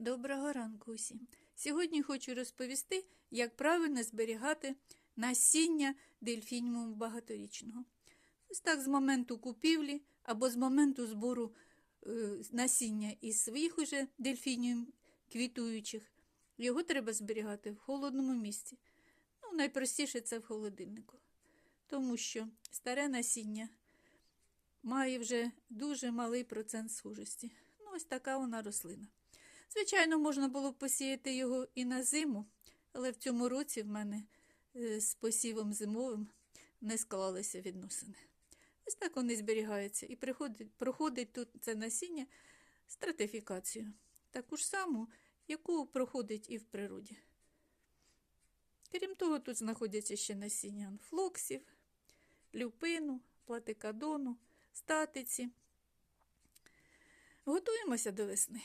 Доброго ранку усім. Сьогодні хочу розповісти, як правильно зберігати насіння дельфініуму багаторічного. Ось так з моменту купівлі або з моменту збору е, насіння із своїх уже дельфініум квітуючих. Його треба зберігати в холодному місці. Ну, найпростіше це в холодильнику. Тому що старе насіння має вже дуже малий процент схожості. Ну, ось така вона рослина. Звичайно, можна було б посіяти його і на зиму, але в цьому році в мене е, з посівом зимовим не склалися відносини. Ось так вони зберігаються і приходить, проходить тут це насіння стратифікацію, таку ж саму, яку проходить і в природі. Крім того, тут знаходяться ще насіння анфлоксів, люпину, платикадону, статиці. Готуємося до весни.